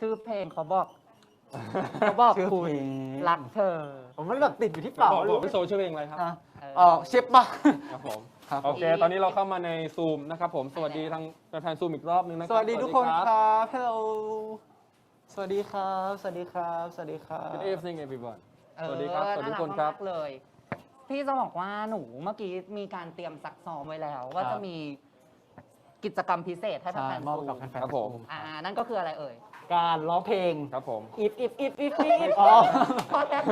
ชื่อเพลงเขาบอกเขาบอกชื่อคุณเพลง รักเธอผมมันแบบติดอยู่ที่บเป่าอกบอกพี่โซชื่อเพลงอะไรครับ อะเออเออเชฟปะครับผม ครับ โอเค ตอนนี้เราเข้ามาในซูมนะครับผม สวัสดีทางแฟนๆซูมอีกรอบนึงนะคสรับวัสดีทุกคนครับฮัลโหลสวัสดีครับ สวัสดีครับ สวัสดีครับ เป็นเอฟซิงเอวีบอนเออสวัสดีครับ สวัสดีทุกคนครับากๆเลย พี่จะบอกว่าหนูเมื่อกี้มีการเตรียมซักซ้อมไว้แล้ว ว่าครับ จะมีกิจกรรมพิเศษให้แฟใช่นๆมอบดูกับแฟนๆครับผม อ่านั่นก็คืออะไรเอ่ย การร้องเพลงครับผม อีฟอีฟอีฟอีฟอีฟอ๋อพอแล้ว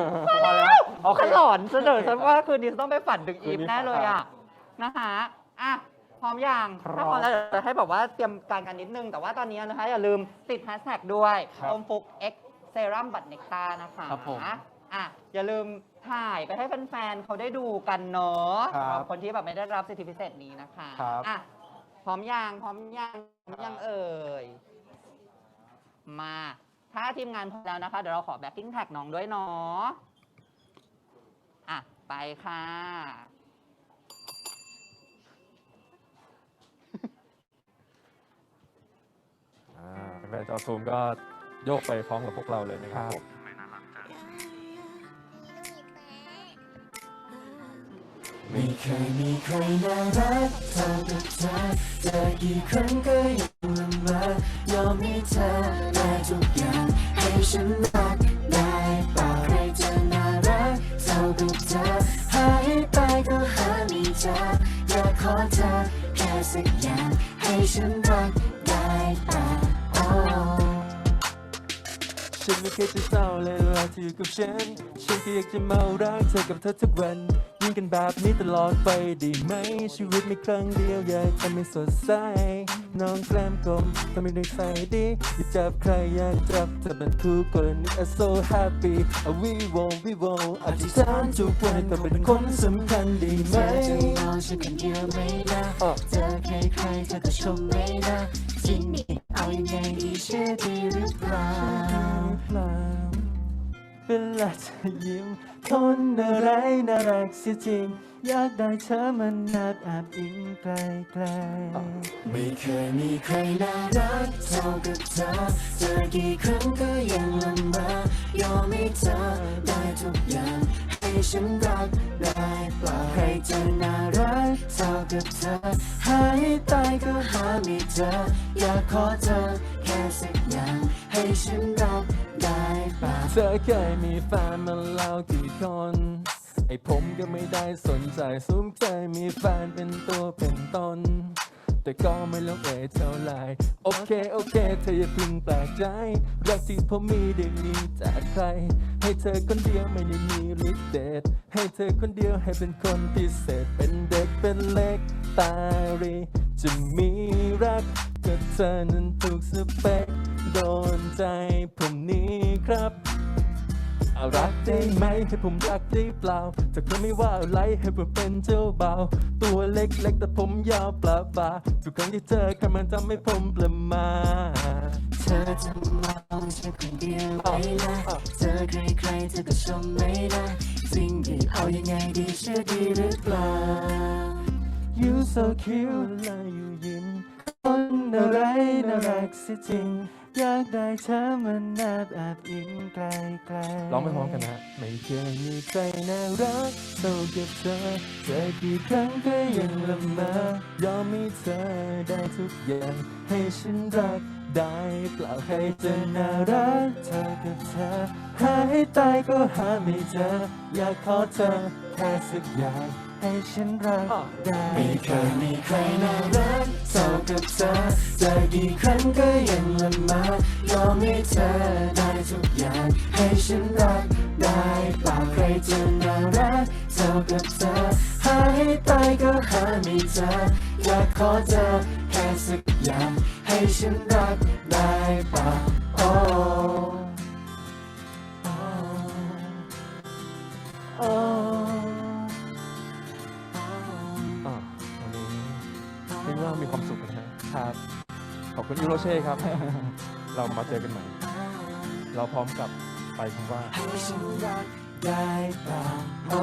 พอแล้วโอเคฉันหลอนเสนอฉันว่าคืนนี้ต้องไปฝันถึงคือีนฟนี้แน่เลยอะนะคะอะพร้อมยังพร้อมถ้าพร้อมแล้วเดี๋ยวจะให้แบบว่าเตรียมการกันนิดนึง แต่ว่าตอนนี้นะคะอย่าลืมติดแฮชแท็กด้วยครับ อมฟุก X เซรั่มบัตเนกตานะคะครับผมอะอย่าลืมถ่ายไปให้แฟนๆเขาได้ดูกันเนาะครับสำหรับคนที่แบบไม่ได้รับสิทธิพิเศษนี้นะคะครับ อะพร้อมยังพร้อมยังพร้อมยังเอ่ย มา ถ้าทีมงานพร้อมแล้วนะคะ เดี๋ยวเราขอแบ็กกิ้งแท็กน้องด้วยเนาะอะ ไปค่ะ อ่าแฟนๆจอซูมก็โยกไปพร้อมกับพวกเราเลยนะครับผมไม่เคยมีใครน่ารักเท่ากับเธอเจอกี่ครั้งก็ยัง ละเมอยอมให้เธอได้ทุกอย่างให้ฉันรักได้เปล่าใครจะน่ารักเท่ากับเธอหายไปก็หาไม่เจออยากขอเธอแค่สักอย่างให้ฉันรักได้เปล่าฉันไม่เคยจะเศร้าเลยเวลาที่อยู่กับฉัน ฉันก็อยากจะเมารักเธอกับเธอทุกวัน ยิ่งกันแบบนี้ตลอดไปดีไหม ชีวิตมีครั้งเดียวอยากทำให้สดใส น้องแกล้มกลมทำให้ได้ใส่ดีอยากจับใครอยากจับเธอเป็นคู่กรณี I'm so happy อะ we won't we won't อธิษฐานทุกวันให้เธอเป็นคนสำคัญดีไหเธมอจะมองฉันคนเดียวไม่ได้อะ เจอใครใครๆเธอก็ชมไม่ได้จริงนี่เอายังไงดีเชื่อดี เวลาเธอยิ้ม คนอะไรน่ารักเสียจริง อยากได้เธอมันนับแอบอิงไกลไกลไม่เคยมีใครน่ารักเท่ากับเธอ เจอกี่ครั้งก็ยังลำบากยอมให้เธอได้ทุกอย่าง ฉันรักได้เปล่าใครจะน่ารักเท่ากับเธอหายตายก็หาไม่เจออยากขอเธอแค่สักอย่างให้ฉันรักได้เปล่าเธอเคยมีแฟนมาแล้วกี่คนไอผมก็ไม่ได้สนใจสูงใจมีแฟนเป็นตัวเป็นตน แต่ก็ไม่ลงเอยเท่าไหรโอเค โอเค เธออย่าเพึ่งแปลกใจรักที่ผมมีได้มีจากใคร ให้เธอคนเดียวไม่ได้มีฤทธิ์เดชให้เธอคนเดียวให้เป็นคนพิเศษ เป็นเด็กเป็นเล็กตารีจะมีรักกับเธอนั้นถูกสเปคโดนใจผมนี้ครับ รักได้ไหมให้ผมรักได้เปล่าถ้าเธอไม่ว่าอะไรให้ผมเป็นเจ้าบ่าวตัวเล็กๆแต่ผมยาวปลาปลาทุกครั้งที่เจอกันมันทำให้ผมประมาเธอจะมองฉันคนเดียวไม่ได้เจอใครๆเธอก็ชมไม่ได้สิ่งที่เอายังไงดีเชื่อดีหรือเปล่า You so cute และอยู่ยิ้มคนอะไรน่ารักสิจริง อยากได้เธอมันแนบแอบอิงไกลไกลร้องไปพร้อมกันนะไม่เคยมีใครน่ารักเท่ากับเธอเจอกี่ครั้งก็ยังละเมอยอมให้เธอได้ทุกอย่าง ให้ฉันรักได้เปล่าใครจะน่ารักเธอกับเธอหายตายก็หาไม่เจออยากขอเธอแค่สักอย่าง ให้ฉันรักได้ ไม่เคยมีใครน่ารักเท่ากับเธอเจอกี่ครั้งก็ยังละเมอยอมให้เธอได้ทุกอย่าง ให้ฉันรักได้เปล่าใครจะน่ารักเท่ากับเธอหายตายก็หาไม่เจออยากขอเธอแค่สักอย่าง ให้ฉันรักได้เปล่า oh oh ว่ามีความสุขนะฮะครับ ขอบคุณยูโรเช่ครับ เรามาเจอกันใหม่ เราพร้อมกับไปคำว่าให้ฉันรักได้เปล่าโอ้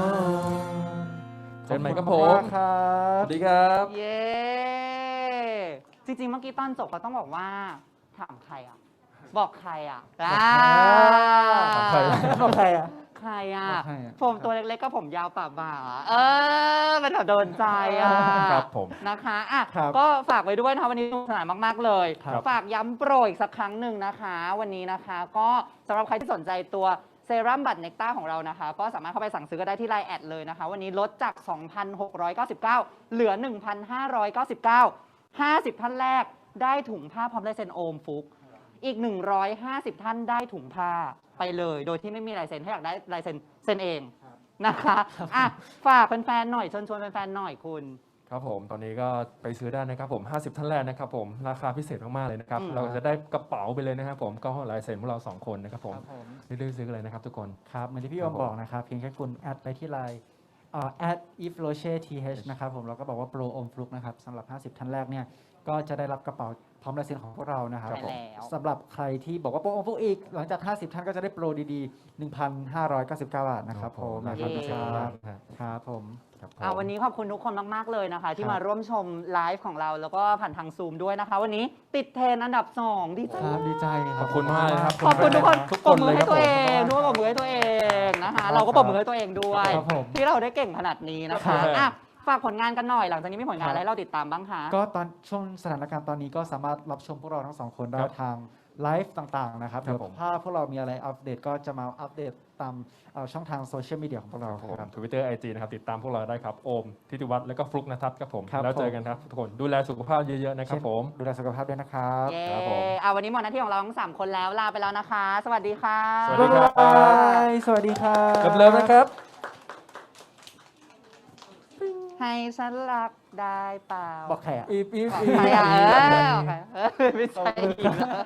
เจอกันใหม่ครับผขอมณากครัสบวัสดีครับ เย้ จริงๆ เมื่อกี้ตอนจบก็ต้องบอกว่า ถามใครอะ บอกใครอะบอกใคร บอกใครอะ ใครอะบอกใครอะผมตัวเล็กๆก็ผมยาวปะบ่าเออเป็นแบบโดนใจอะครับผม นะคะอะครับก็ฝากไว้ด้วยนะคะวันนี้สนุกสนานมากๆเลย ครับ ฝากย้ำโปรอีกสักครั้งหนึ่งนะคะ วันนี้นะคะก็สำหรับใครที่สนใจตัวเซรั่มบัตเนกต้าของเรานะคะ ก็สามารถเข้าไปสั่งซื้อก็ได้ที่ไลน์แอดเลยนะคะ วันนี้ลดจาก 2,699 เหลือ 1,599 50 ท่านแรกได้ถุงผ้าพร้อมลายเซ็นโอมฟุก อีก 150 ท่านได้ถุงผ้าไปเลย โดยที่ไม่มีลายเซ็นถ้าอยากได้ลายเซ็นเซ็นเองนะคะอะฝากแฟนๆหน่อยเชิญชวนแฟนๆหน่อยคุณ ครับผมตอนนี้ก็ไปซื้อได้นะครับผม 50 ท่านแรกนะครับผมราคาพิเศษมากๆเลยนะครับ อืม เราจะได้กระเป๋าไปเลยนะครับผมก็ลายเซ็นพวกเราสองคนนะครับผมครับผมรีบๆซื้อกันเลยนะครับทุกคน ครับเหมือนที่พี่ครัโอบมผม บอกนะครับ เพียงแค่คุณแอดไปที่ไลน์เอ่อ at if roche th นะครับผมเราก็บอกว่าโปรอมฟลุกนะครับสำหรับ 50 ท่านแรกเนี่ยก็จะได้รับกระเป๋า พร้อมลายเซ็นของพวกเรานะครับใช่แล้ว สำหรับใครที่บอกว่าโปรอมฟลุกอีก หลังจาก 50 ท่านก็จะได้โปรดีๆ 1,599 บาทนะครับผมรานะคคารับพิเศษคมารักบนะฮะครับผม ครับผม อะวันนี้ขอบคุณทุกคนมาก ๆ เลยนะคะ ที่ครับมาร่วมชมไลฟ์ของเราแล้วก็ผ่านทางซูมด้วยนะคะ วันนี้ติดเทรนด์อันดับ 2 ดีใจครับดีใจคขรับ อบคุณมากเลยครับขอบคุณทุกคนทุกปครบนมืเลอยให้ครับตัวผมเองด้วยปรบมือให้ตัวเองนะคะ เราก็ปรบมือให้ตัวเองด้วย ครับผม ที่เราได้เก่งขนาดนี้นะครัคะบอะ ฝากผลงานกันหน่อย หลังจากนี้มีผลงานครับอะไรให้เราติดตามบ้างคะ ก็ตอนช่วงสถานการณ์ตอนนี้ก็สามารถรับชมพวกเราทั้งสองคนได้ครับทางไลฟ์ต่างๆนะครับครัเดี๋บยวผม ถ้าพวกเรามีอะไรอัปเดตก็จะมาอัปเดตตามเอ่อช่องทางโซเชียลมีเดียของพวกเราครับผมครับ ทวิตเตอร์ไอจีนะครับ ติดตามพวกเราได้ครับ โอมทิติวัฒน์แล้วก็ฟลุกนะครับครับผม ครับแล้วเจอผม กันครับทุกคนดูแลสุขภาพเยอะ ๆ นะครับผม ดูแลสุขภาพด้วยนะครับ เย้ครับผมอะวันนี้หมดหน้าที่ของเราทั้งสามคนแล้วลาไปแล้วนะคะ สวัสดีค่ะ สวัสดีครับ บ๊ายบายสวัสดีครับเริ่มๆนะครับ ให้ฉันรักได้เปล่าบอกใครอะ อีฟอีฟบอกอีฟ ใครอะเออบอกใครเออไม่ใช่อีกแล้ว